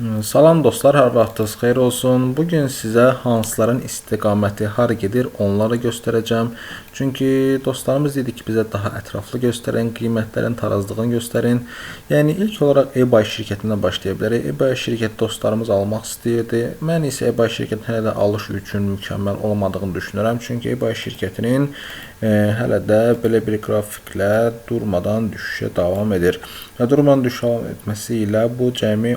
Salam dostlar, hər vaxtınız xeyir olsun. Bu gün sizə hansıların istiqaməti hara gedir, onları göstərəcəm. Çünki dostlarımız dedi ki, bizə daha ətraflı göstərin, qiymətlərin tarazlığını göstərin. Yəni ilk olaraq eBay şirkətindən başlaya bilərik. eBay şirkəti dostlarımız almaq istəyirdi. Mən isə eBay şirkətinin hələ də alış üçün mükəmməl olmadığını düşünürəm. Çünki eBay şirkətinin e, hələ də belə bir qrafiklə durmadan düşüşə davam edir. Və durmadan davam etməsi ilə bu cəmi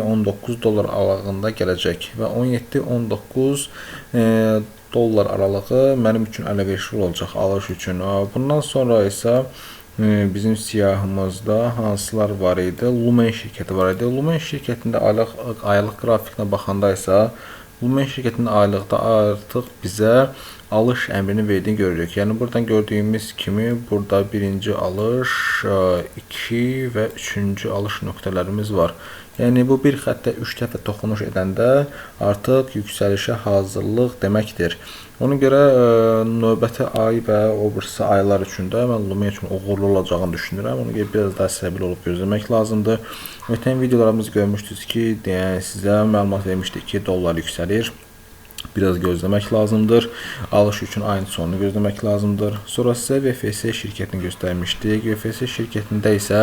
17-19 dollar aralığında gələcək və 17-19 e, dollar aralığı mənim üçün əlverişli olacaq alış üçün. Bundan sonra isə e, bizim siyahımızda hansılar var idi? Lumen şirkəti var idi. Lumen şirkətində aylıq aylıq qrafikinə baxanda isə Lumen şirkətinin aylıqda artıq bizə alış əmrini verdiyini görürük. Yəni buradan gördüyümüz kimi burada birinci alış, 2 və 3-cü alış nöqtələrimiz var. Yəni bu bir xəttə 3 dəfə toxunuş edəndə artıq yüksəlişə hazırlıq deməkdir. Ona görə ə, növbəti ay və o birisi aylar üçün də mən Lumia üçün uğurlu olacağını düşünürəm. Ona görə biraz daha səbirli olub gözləmək lazımdır. Ötən videolarımız görmüşdünüz ki, yəni sizə məlumat vermişdik ki, dollar yüksəlir biraz gözləmək lazımdır. Alış üçün ayın sonunu gözləmək lazımdır. Sonra sizə VFS şirkətini göstərmişdik. VFS şirkətində isə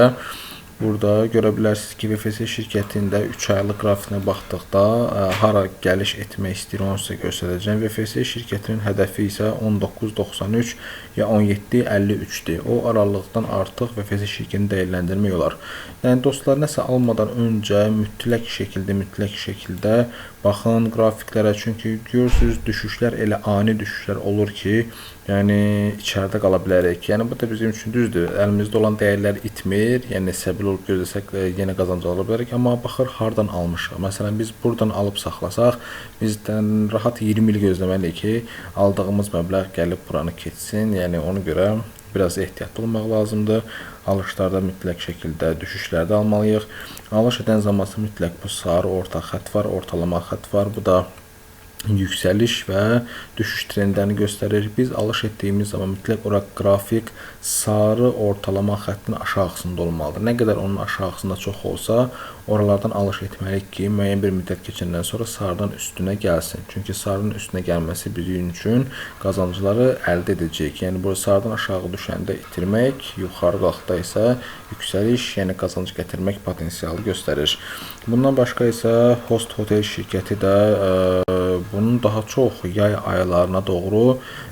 Burada görə bilərsiniz ki, VFS şirkətində 3 aylıq qrafikinə baxdıqda ə, hara gəliş etmək istəyir onu sizə göstərəcəm. VFS şirkətinin hədəfi isə 19.93 ya 17.53-dir. O aralıqdan artıq VFS şirkətini dəyərləndirmək olar. Yəni dostlar, nəsə almadan öncə mütləq şəkildə, mütləq şəkildə baxın qrafiklərə, çünki görürsüz düşüşlər elə ani düşüşlər olur ki, yəni içəridə qala bilərik. Yəni bu da bizim üçün düzdür. Əlimizdə olan dəyərlər itmir. Yəni səbirli olub gözləsək e, yenə qazanc ala bilərik, amma baxır hardan almışıq. Məsələn, biz burdan alıb saxlasaq, bizdən rahat 20 il gözləməliyik ki, aldığımız məbləğ gəlib buranı keçsin. Yəni ona görə biraz ehtiyatlı olmaq lazımdır. Alışlarda mütləq şəkildə düşüşlərdə almalıyıq. Alış edən zamanı mütləq bu sarı orta xətt var, ortalama xətt var. Bu da yüksəliş və düşüş trendlərini göstərir. Biz alış etdiyimiz zaman mütləq ora qrafik sarı ortalama xəttin aşağısında olmalıdır. Nə qədər onun aşağısında çox olsa, oralardan alış etməliyik ki, müəyyən bir müddət keçəndən sonra sarıdan üstünə gəlsin. Çünki sarının üstünə gəlməsi bizim üçün qazancları əldə edəcək. Yəni bu sarıdan aşağı düşəndə itirmək, yuxarı qalxda isə yüksəliş, yəni qazanc gətirmək potensialı göstərir. Bundan başqa isə Host Hotel şirkəti də ə, bunun daha çox yay aylarına doğru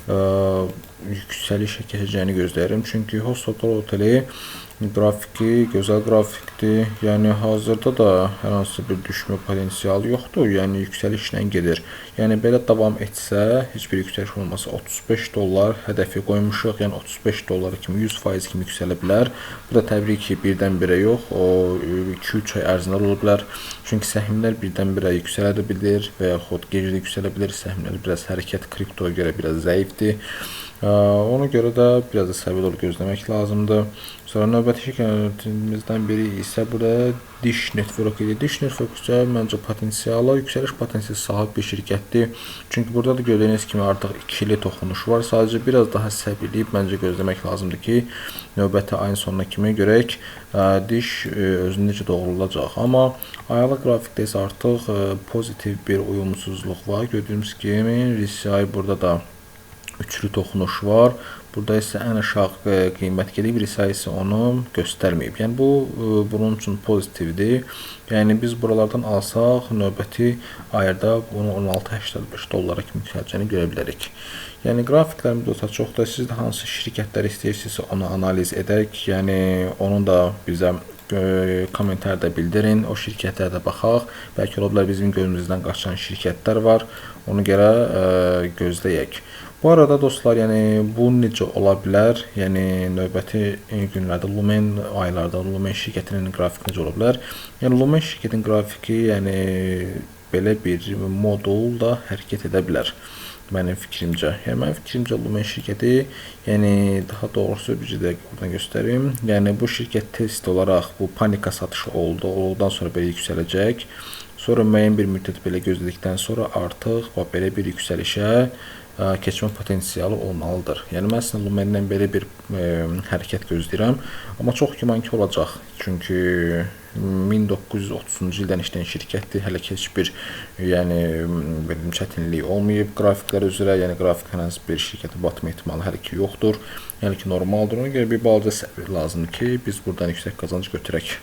ə, yüksəlişə keçəcəyini gözləyirəm. Çünki Hostotal oteli qrafiki gözəl qrafikdir. Yəni hazırda da hər hansı bir düşmə potensialı yoxdur. Yəni yüksəlişlə gedir. Yəni belə davam etsə, heç bir yüksəliş olmasa 35 dollar hədəfi qoymuşuq. Yəni 35 dollara kimi 100% kimi yüksələ bilər. Bu da təbii ki, birdən-birə yox, o 2-3 ay ərzində ola bilər. Çünki səhmlər birdən-birə yüksələ də bilir və yaxud gecə də yüksələ bilər. Səhmlər biraz hərəkət kriptoya görə biraz zəifdir. Ona görə də biraz da səbirli olub gözləmək lazımdır. Sonra növbəti şirkətimizdən biri isə burada Dish Network idi. Dish Network isə məncə potensialı, yüksəliş potensialı sahib bir şirkətdir. Çünki burada da gördüyünüz kimi artıq ikili toxunuş var. Sadəcə biraz daha səbirləyib məncə gözləmək lazımdır ki, növbəti ayın sonuna kimi görək Dish özünü necə doğrulacaq. Amma aylıq qrafikdə isə artıq pozitiv bir uyumsuzluq var. Gördüyümüz kimi RSI burada da üçlü toxunuş var. Burada isə ən aşağı qiymət gedib, RSI isə onu göstərməyib. Yəni bu bunun üçün pozitivdir. Yəni biz buralardan alsaq, növbəti ayda bunu 16.85 dollara kimi yüksələcəyini görə bilərik. Yəni qrafiklərimiz olsa çoxdur. Siz də hansı şirkətləri istəyirsinizsə onu analiz edək. Yəni onun da bizə kommentarda bildirin. O şirkətlərə də baxaq. Bəlkə ola bilər bizim gözümüzdən qaçan şirkətlər var. Ona görə ə, gözləyək. Bu arada dostlar, yəni bu necə ola bilər? Yəni növbəti günlərdə Lumen aylarda Lumen şirkətinin qrafiki necə ola bilər? Yəni Lumen şirkətinin qrafiki, yəni belə bir modulda hərəkət edə bilər mənim fikrimcə. Yəni mənim fikrimcə Lumen şirkəti, yəni daha doğrusu bir dəqiqə buradan göstərim. Yəni bu şirkət test olaraq bu panika satışı oldu. Olduqdan sonra belə yüksələcək. Sonra müəyyən bir müddət belə gözlədikdən sonra artıq bax belə bir yüksəlişə keçmə potensialı olmalıdır. Yəni mən əslində Lumendən belə bir e, hərəkət gözləyirəm, amma çox güman ki olacaq. Çünki 1930-cu ildən işləyən şirkətdir. Hələ ki heç bir yəni belə çətinlik olmayıb qrafiklər üzrə. Yəni qrafik hər hansı bir şirkətə batma ehtimalı hələ ki yoxdur. Yəni ki normaldır. Ona görə bir balaca səbir lazımdır ki, biz buradan yüksək qazanc götürək.